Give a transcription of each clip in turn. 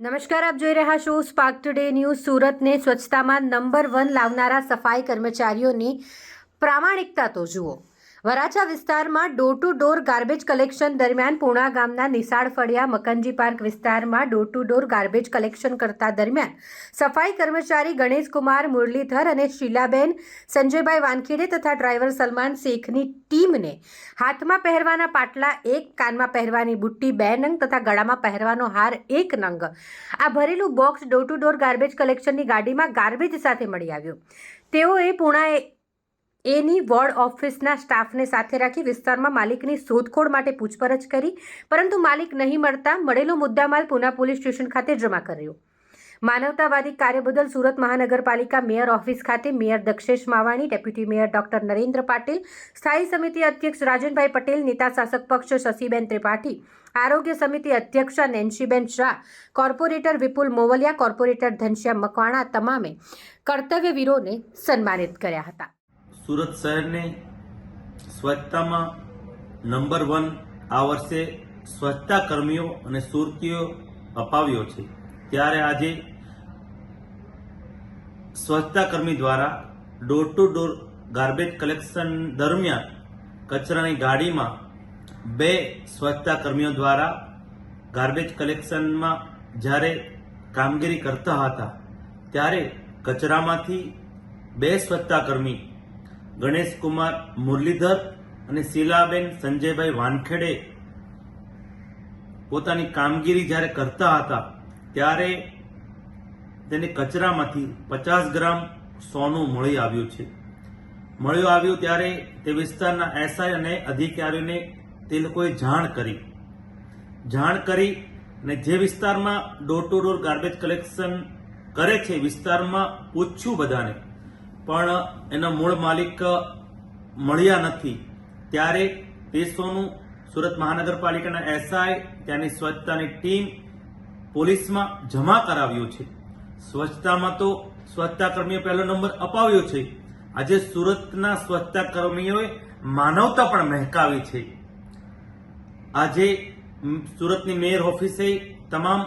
નમસ્કાર, આપ જોઈ રહ્યા છો સ્પાર્ક ટુડે ન્યૂઝ સુરતને સ્વચ્છતામાં નંબર વન લાવનારા સફાઈ કર્મચારીઓની પ્રામાણિકતા તો જુઓ. વરાછા વિસ્તારમાં door to door garbage collection દરમિયાન પૂણા ગામના નિશાળ ફળિયા મકનજી પાર્ક વિસ્તારમાં door to door garbage collection કરતા દરમિયાન સફાઈ કર્મચારી ગણેશકુમાર મુરલીધર અને શીલાબેન, સંજયભાઈ વાનખેડે તથા ડ્રાઈવર સલમાન શેખની ટીમને હાથમાં પહેરવાના પાટલા, એક કાનમાં પહેરવાની બુટ્ટી, બે નંગ તથા ગળામાં પહેરવાનો હાર, એક નંગ. આ ભરેલું box door to door garbage કલેક્શનની ગાડીમાં ગાર્બેજ સાથે મળી આવ્યું. તેઓએ પૂણા એની વોર્ડ ઓફિસના સ્ટાફને સાથે રાખી વિસ્તારમાં માલિકની શોધખોળ માટે પૂછપરછ કરી, પરંતુ માલિક નહીં મળતા મળેલો મુદ્દામાલ પુના પોલીસ સ્ટેશન ખાતે જમા કર્યો. માનવતાવાદી કાર્ય બદલ સુરત મહાનગરપાલિકા મેયર ઓફિસ ખાતે mayor Dakshesh Mavani, deputy mayor doctor Narendra Patil, સ્થાયી સમિતિ અધ્યક્ષ રાજનભાઈ પટેલ, નેતા શાસક પક્ષ શશીબેન ત્રિપાઠી, આરોગ્ય સમિતિ અધ્યક્ષા નેન્સીબેન શાહ, કોર્પોરેટર વિપુલ મોવલિયા, કોર્પોરેટર ધનશ્યામ મકવાણા તમામે કર્તવ્યવીરોને સન્માનિત કર્યા હતા. સુરત શહેરને સ્વચ્છતામાં નંબર વન આ વર્ષે સ્વચ્છતા કર્મીઓ અને સુરતીઓ અપાવ્યો છે. ત્યારે આજે સ્વચ્છતા કર્મી દ્વારા door to door garbage collection દરમિયાન કચરાની ગાડીમાં બે સ્વચ્છતા કર્મીઓ દ્વારા ગાર્બેજ કલેક્શનમાં જ્યારે કામગીરી કરતા હતા, ત્યારે કચરામાંથી બે સ્વચ્છતા કર્મી ગણેશકુમાર મુરલીધર અને શીલાબેન સંજયભાઈ વાનખેડે પોતાની કામગીરી જ્યારે કરતા હતા, ત્યારે તેને કચરામાંથી પચાસ ગ્રામ સોનું મળી આવ્યું છે. મળ્યું આવ્યું ત્યારે તે વિસ્તારના એસઆઈ અને અધિકારીઓને તે લોકોએ જાણ કરી. જાણ કરી અને જે વિસ્તારમાં door to door garbage collection કરે છે, વિસ્તારમાં પૂછ્યું બધાને પણ એના મૂળ માલિક મળ્યા નથી. ત્યારે તે સોનું સુરત મહાનગરપાલિકાના એસઆઈ, ત્યાંની સ્વચ્છતાની ટીમ પોલીસમાં જમા કરાવ્યું છે. સ્વચ્છતામાં તો સ્વચ્છતા કર્મીએ પહેલો નંબર અપાવ્યો છે. આજે સુરતના સ્વચ્છતા કર્મીઓએ માનવતા પણ મહેકાવી છે. આજે સુરતની મેયર ઓફિસે તમામ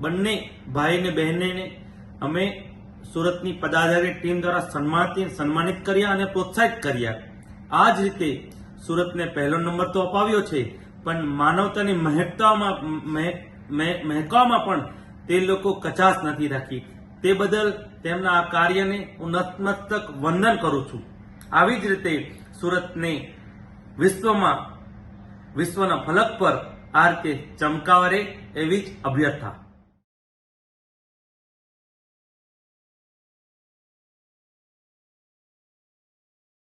બંને ભાઈ ને બહેનને અમે સુરતની પદાધારી ટીમ દ્વારા સન્માનિત સન્માનિત કર્યા અને પ્રોત્સાહિત કર્યા. આ જ રીતે સુરતને પહેલો નંબર તો અપાવ્યો છે, પણ માનવતાની મહેકતામાં મહે- મહે- મહેકવામાં પણ તે લોકો કચાશ નથી રાખી. તે બદલ તેમના આ કાર્યને હું નતમસ્તક વંદન કરું છું. આવી જ રીતે સુરતને વિશ્વમાં, વિશ્વના ફલક પર આ રીતે ચમકાવરે એવી જ અભ્યર્થના